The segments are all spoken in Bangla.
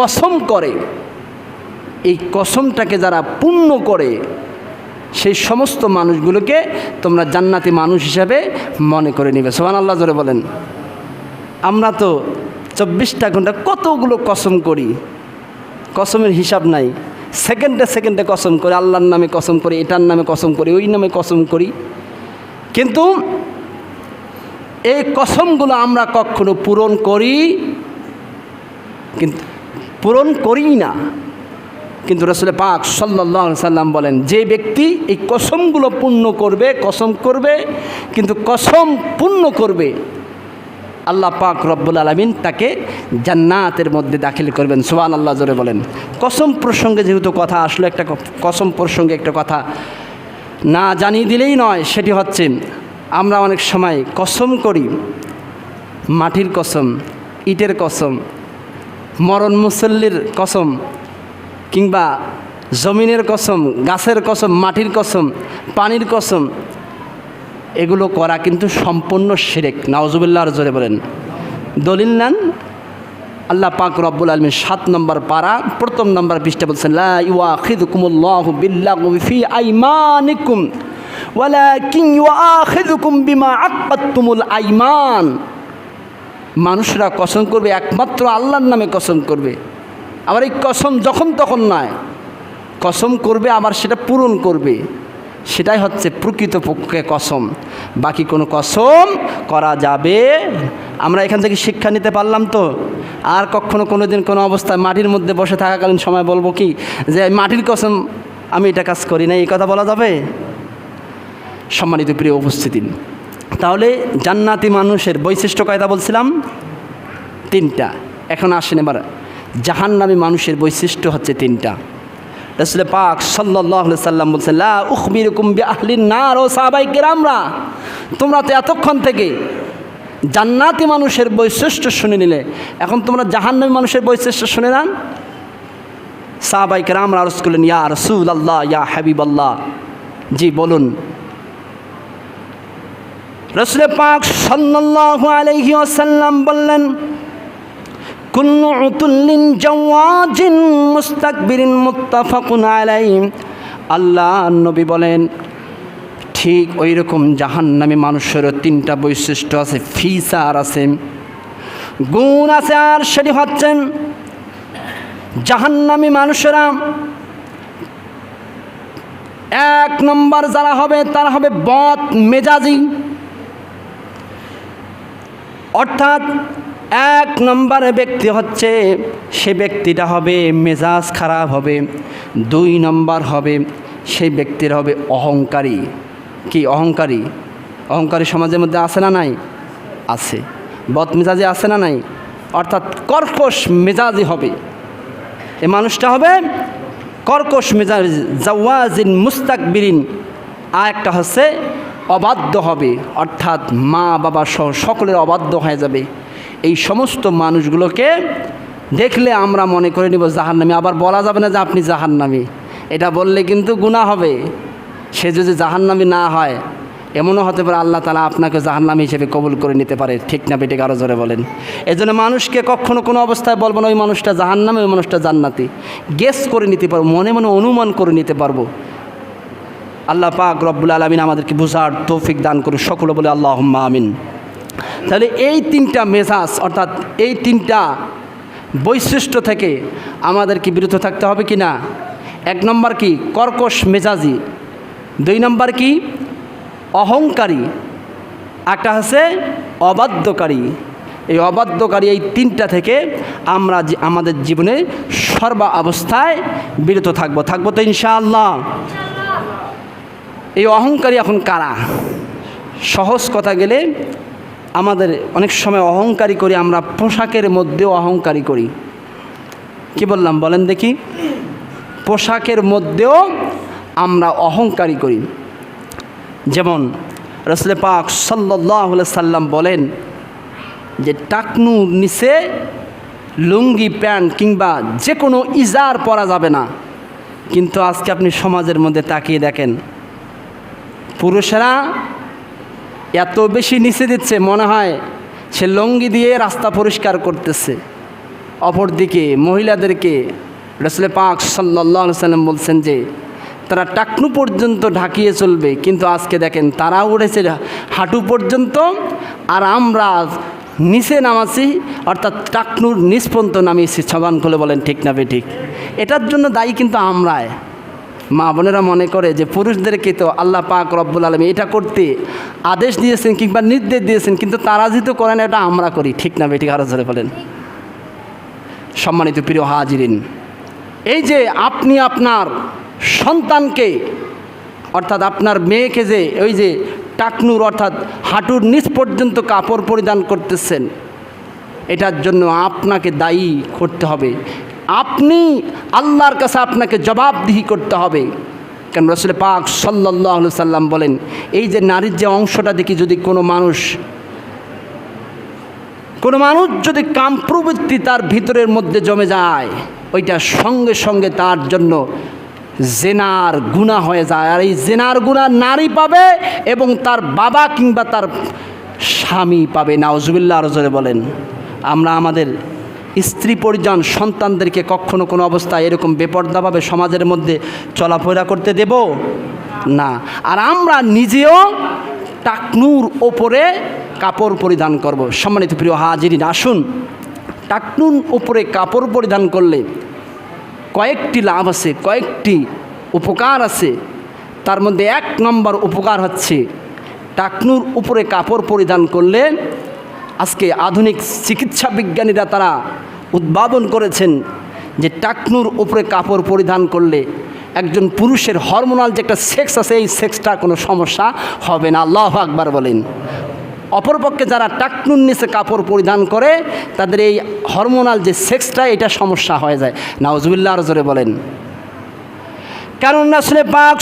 কসম করে, এই কসমটাকে যারা পূর্ণ করে, সেই সমস্ত মানুষগুলোকে তোমরা জান্নাতি মানুষ হিসাবে মনে করে নিবে। সোহান আল্লাহ জোরে বলেন। আমরা তো চব্বিশটা ঘণ্টা কতগুলো কসম করি, কসমের হিসাব নাই। সেকেন্ডে সেকেন্ডে কসম করি, আল্লাহর নামে কসম করি, এটার নামে কসম করি, ওই নামে কসম করি। কিন্তু এই কসমগুলো আমরা কখনো পূরণ করি, কিন্তু পূরণ করি না। কিন্তু রসুল পাক সাল্লাহ সাল্লাম বলেন, যে ব্যক্তি এই কসমগুলো পূর্ণ করবে, কসম করবে, কিন্তু কসম পূর্ণ করবে, আল্লাহ পাক রব্বুল আলমিন তাকে জান্নাতের মধ্যে দাখিল করবেন। সোহান আল্লাহ জোরে বলেন। কসম প্রসঙ্গে যেহেতু কথা আসলো, একটা কসম প্রসঙ্গে একটা কথা না জানিয়ে দিলেই নয়, সেটি হচ্ছে আমরা অনেক সময় কসম করি, মাটির কসম, ইটের কসম মরণ মুসল্লির কসম কিংবা জমিনের কসম, গাছের কসম, মাটির কসম, পানির কসম, এগুলো করা কিন্তু সম্পূর্ণ শিরেক। নাওজুবিল্লাহর জোরে বলেন। দলিল নেন, আল্লাহ পাক রব্বুল আলমী সাত নম্বর পারা, প্রথম নম্বর পৃষ্ঠা বলছেন আইমান। মানুষরা কসম করবে, একমাত্র আল্লাহর নামে কসম করবে। আবার এই কসম যখন তখন নয়, কসম করবে আবার সেটা পূরণ করবে। সেটাই হচ্ছে প্রকৃতপক্ষে কসম। বাকি কোনো কসম করা যাবে। আমরা এখান থেকে শিক্ষা নিতে পারলাম তো। আর কখনো কোনো দিন কোনো অবস্থায় মাটির মধ্যে বসে থাকাকালীন সময় বলব কি, যে মাটির কসম আমি এটা কাজ করি না এই কথা বলা যাবে? সম্মানিত প্রিয় উপস্থিতি তাহলে জান্নাতি মানুষের বৈশিষ্ট্য কয়টা বলছিলাম? তিনটা। এখন আসেন এবার। জাহান্নামী মানুষের বৈশিষ্ট্য হচ্ছে তিনটা। রসুল পাক সাল্লাহ সাল্লাম বলছেন, লা কেরামরা। তোমরা তো এতক্ষণ থেকে জান্নাতি মানুষের বৈশিষ্ট্য শুনে নিলে। এখন তোমরা জাহান্নামী মানুষের বৈশিষ্ট্য শুনে নান। সাহাবাই কেরামরা আরস করলেন ইয়া রসুল আল্লাহ ইয়া হাবিব আল্লাহ জি, বলুন। রসুল পাক সাল্লাল্লাহু আলাইহি ওয়াসাল্লাম বললেন, কুল্লু উতুল্লিন জাওয়াজিন মুস্তাকবিরিন মুত্তাফাকুন আলাইহি। আল্লাহ নবী বলেন, ঠিক ওই রকম জাহান্নামী মানুষেরও তিনটা বৈশিষ্ট্য আছে, ফিসার আছে, গুণ আছে আর সেটি হচ্ছেন জাহান্নামী মানুষেরা এক নম্বর যারা হবে তারা হবে বদ মেজাজি। অর্থাৎ এক নম্বরে ব্যক্তি হচ্ছে সে ব্যক্তিটা হবে মেজাজ খারাপ হবে, দুই নম্বর হবে সেই ব্যক্তির হবে অহংকারী। কি অহংকারী? অহংকারী সমাজের মধ্যে আছে না নাই? আছে। বদমেজাজি আছে না নাই? অর্থাৎ কর্কশ মেজাজি হবে। এ মানুষটা হবে কর্কশ মেজাজ, জাওয়াজিন মুস্তাকবিরিন। আর একটা হচ্ছে অবাধ্য হবে। অর্থাৎ মা, বাবা সহ সকলের অবাধ্য হয়ে যাবে। এই সমস্ত মানুষগুলোকে দেখলে আমরা মনে করে নিব জাহার জাহান্নামি। আবার বলা যাবে না যে আপনি জাহান্নামি। এটা বললে কিন্তু গুণা হবে। সে যদি জাহার জাহান্নামি না হয়, এমনও হতে পারে আল্লাহ তালা আপনাকে জাহান্নামি হিসেবে কবুল করে নিতে পারে। ঠিক না বেটে আরও জোরে বলেন। এই জন্য মানুষকে কখনো কোনো অবস্থায় বলব না, ওই মানুষটা জাহান্নামে, ওই মানুষটা জান্নাতি। গেস করে নিতে পারব, মনে মনে অনুমান করে নিতে পারব। আল্লাহ পাক রব্বুল আলমিন আমাদেরকে বুঝার তৌফিক দান করুন সকলে বলে আল্লাহ আমিন। তাহলে এই তিনটা মেজাজ, অর্থাৎ এই তিনটা বৈশিষ্ট্য থেকে আমাদেরকে বিরত থাকতে হবে কি না এক নম্বর কি? কর্কশ মেজাজি। দুই নম্বর কি? অহংকারী। একটা হচ্ছে অবাধ্যকারী। এই অবাধ্যকারী এই তিনটা থেকে আমরা আমাদের জীবনে সর্বা অবস্থায় বিরত থাকব। থাকব তো ইনশাআল্লাহ। এই অহংকারী এখন কারা? সহজ কথা গেলে আমাদের অনেক সময় অহংকারী করি, আমরা পোশাকের মধ্যেও অহংকারী করি। কি বললাম বলেন দেখি। পোশাকের মধ্যেও আমরা অহংকারী করি। যেমন রসলে পাক সাল্লাহ সাল্লাম বলেন যে টাকনুর নিচে লুঙ্গি, প্যান্ট কিংবা যে কোনো ইজার পরা যাবে না। কিন্তু আজকে আপনি সমাজের মধ্যে তাকিয়ে দেখেন পুরুষেরা এত বেশি নিচে দিচ্ছে, মনে হয় সে লুঙ্গি দিয়ে রাস্তা পরিষ্কার করতেছে। অপরদিকে মহিলাদেরকে রসুল পাক সাল্লাহ সাল্লাম বলছেন যে, তারা টাকনু পর্যন্ত ঢাকিয়ে চলবে, কিন্তু আজকে দেখেন তারা উঠেছে হাঁটু পর্যন্ত আর আমরা নিচে নামাছি, অর্থাৎ টাকনুর নিষ্পন্ত নামিয়েছি, ছবান খুলে বলেন ঠিক না বে ঠিক। এটার জন্য দায়ী কিন্তু আমরাই। মা বোনেরা মনে করে যে পুরুষদেরকে তো আল্লাহ পাক রব্বুল আলমী এটা করতে আদেশ দিয়েছেন কিংবা নির্দেশ দিয়েছেন, কিন্তু তারা যেহেতু করেন এটা আমরা করি। ঠিক না বেটি, আরও ধরে বলেন। সম্মানিত প্রিয় হাজিরিন, এই যে আপনি আপনার সন্তানকে, অর্থাৎ আপনার মেয়েকে যে ওই যে টাকনুর, অর্থাৎ হাঁটুর নিচ পর্যন্ত কাপড় পরিধান করতেছেন, এটার জন্য আপনাকে দায়ী করতে হবে। আপনি আল্লাহর কাছে আপনাকে জবাবদিহি করতে হবে। কেন রসুল পাক সাল্লাহ সাল্লাম বলেন, এই যে নারীর যে অংশটা দেখি যদি কোনো মানুষ কোনো মানুষ যদি কাম প্রবৃত্তি তার ভিতরের মধ্যে জমে যায়, ওইটা সঙ্গে সঙ্গে তার জন্য জেনার গুণা হয়ে যায়। আর এই জেনার গুণা নারী পাবে এবং তার বাবা কিংবা তার স্বামী পাবে। নাওজুবিল্লা আরও জোরে বলেন, আমরা আমাদের স্ত্রী পরিজন সন্তানদেরকে কখনো কোনো অবস্থায় এরকম বেপর্দাভাবে সমাজের মধ্যে চলাফেরা করতে দেব? না। আর আমরা নিজেও টাকনুর ওপরে কাপড় পরিধান করব। সম্মানিত প্রিয় হাজিরিন, আসুন। টাকনুর ওপরে কাপড় পরিধান করলে কয়েকটি লাভ আছে, কয়েকটি উপকার আছে। তার মধ্যে এক নম্বর উপকার হচ্ছে, টাকনুর উপরে কাপড় পরিধান করলে আজকে আধুনিক চিকিৎসা বিজ্ঞানীরা তারা উদ্ভাবন করেছেন যে টাকনুর উপরে কাপড় পরিধান করলে একজন পুরুষের হরমোনাল যে একটা সেক্স আছে, এই সেক্সটা কোনো সমস্যা হবে না। আল্লাহ আকবার বলেন। অপরপক্ষে যারা টাকনুর নিচে কাপড় পরিধান করে, তাদের এই হরমোনাল যে সেক্সটা, এটা সমস্যা হয়ে যায়। নাওজুবিল্লাহ আর জোরে বলেন। কারণ রাসুলে পাক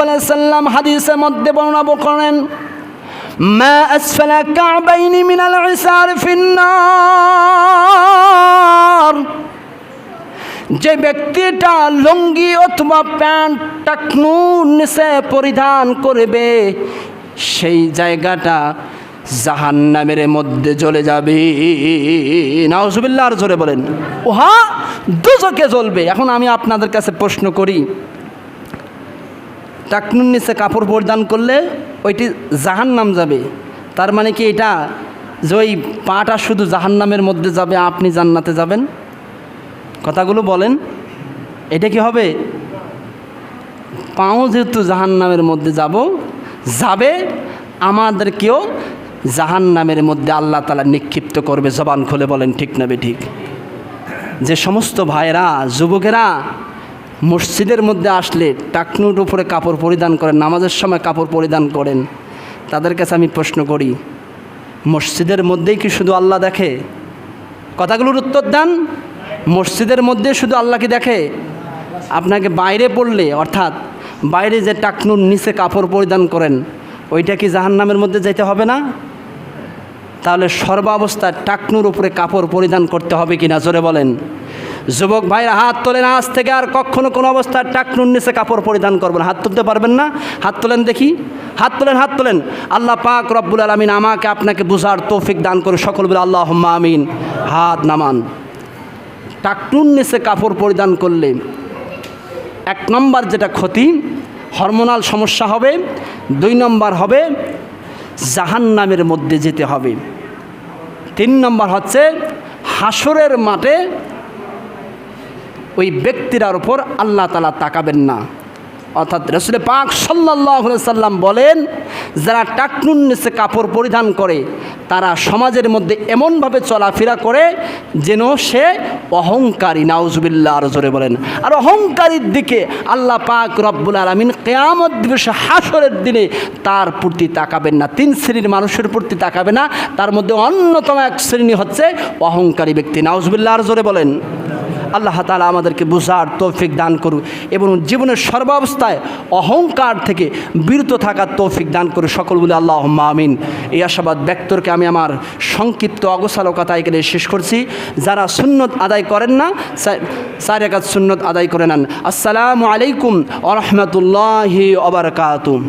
আলাইহি সাল্লাম হাদিসের মধ্যে বর্ণনা করেন মা আসফালা কাবাইনি মিনাল ইসার ফিন্নার। যে ব্যক্তিটা লুঙ্গি অথবা প্যান্ট টাকনুর নিচে পরিধান করবে, সেই জায়গাটা জাহান নামের মধ্যে চলে যাবে। নাউজুবিল্লাহ, আর জোরে বলেন। ওহা দুজকে জ্বলবে। এখন আমি আপনাদের কাছে প্রশ্ন করি টাকনুর নিচে কাপড় পরিধান করলে ওইটি জাহান নাম যাবে। তার মানে কি এটা যে ওই পাটা শুধু জাহান নামের মধ্যে যাবে, আপনি জান্নাতে যাবেন? কথাগুলো বলেন। এটা কি হবে? পাও যেহেতু জাহান নামের মধ্যে যাব, যাবে, আমাদেরকেও জাহান নামের মধ্যে আল্লাহ তালা নিক্ষিপ্ত করবে। জবান খুলে বলেন, ঠিক না ঠিক? যে সমস্ত ভাইরা যুবকেরা মসজিদের মধ্যে আসলে টাকনুর উপরে কাপড় পরিধান করেন, নামাজের সময় কাপড় পরিধান করেন। তাদের কাছে আমি প্রশ্ন করি, মসজিদের মধ্যেই কি শুধু আল্লাহ দেখে? কথাগুলোর উত্তর দেন, মসজিদের মধ্যে শুধু আল্লাহকে দেখে? আপনাকে বাইরে পড়লে, অর্থাৎ বাইরে যে টাকনুর নিচে কাপড় পরিধান করেন, ওইটা কি জাহান্নামের মধ্যে যেতে হবে না? তাহলে সর্বাবস্থায় টাকনুর উপরে কাপড় পরিধান করতে হবে কি না জোরে বলেন। যুবক ভাইরা, হাত তোলেন আজ থেকে আর কখনো কোনো অবস্থায় টাকনুর নিচে কাপড় পরিধান করবেন হাত তুলতে পারবেন না। হাত তোলেন দেখি। হাত তোলেন হাত তোলেন। আল্লাহ পাক রব্বুল আলমিন আমাকে আপনাকে বুঝার তৌফিক দান করে সকল বলে আল্লাহ আমিন। হাত নামান। টাকনুর নিচে কাপড় পরিধান করলে এক নম্বর যেটা ক্ষতি, হরমোনাল সমস্যা হবে। দুই নম্বর হবে জাহান নামের মধ্যে যেতে হবে। তিন নম্বর হচ্ছে হাসরের মাঠে ওই ব্যক্তিরার ওপর আল্লাহ তালা তাকাবেন না। অর্থাৎ রসুল পাক সাল্লাহ সাল্লাম বলেন, যারা টাকনুন নিচে কাপড় পরিধান করে, তারা সমাজের মধ্যে এমনভাবে চলাফেরা করে যেন সে অহংকারী নাউজুবিল্লা আরও জোরে বলেন। আর অহংকারীর দিকে আল্লাহ পাক রব্বুল আলমিন কেয়ামত দিবসে হাসরের দিনে তার প্রতি তাকাবেন না। তিন শ্রেণির মানুষের প্রতি তাকাবে না। তার মধ্যে অন্যতম এক শ্রেণি হচ্ছে অহংকারী ব্যক্তি নাউজুবিল্লা আর জোরে বলেন। আল্লাহ তালা আমাদেরকে বুঝার তৌফিক দান করুক এবং জীবনের সর্বাবস্থায় অহংকার থেকে বিরত থাকার তৌফিক দান করুক। সকল বলে আল্লাহ আমিন। এই আশাবাদ ব্যক্তরকে আমি আমার সংক্ষিপ্ত অগোছালকতা এখানে শেষ করছি। যারা সুন্নত আদায় করেন না চার একাত সুন্নত আদায় করে নেন। আসসালামু আলাইকুম আ রহমতুল্লাহি অবরকাতুম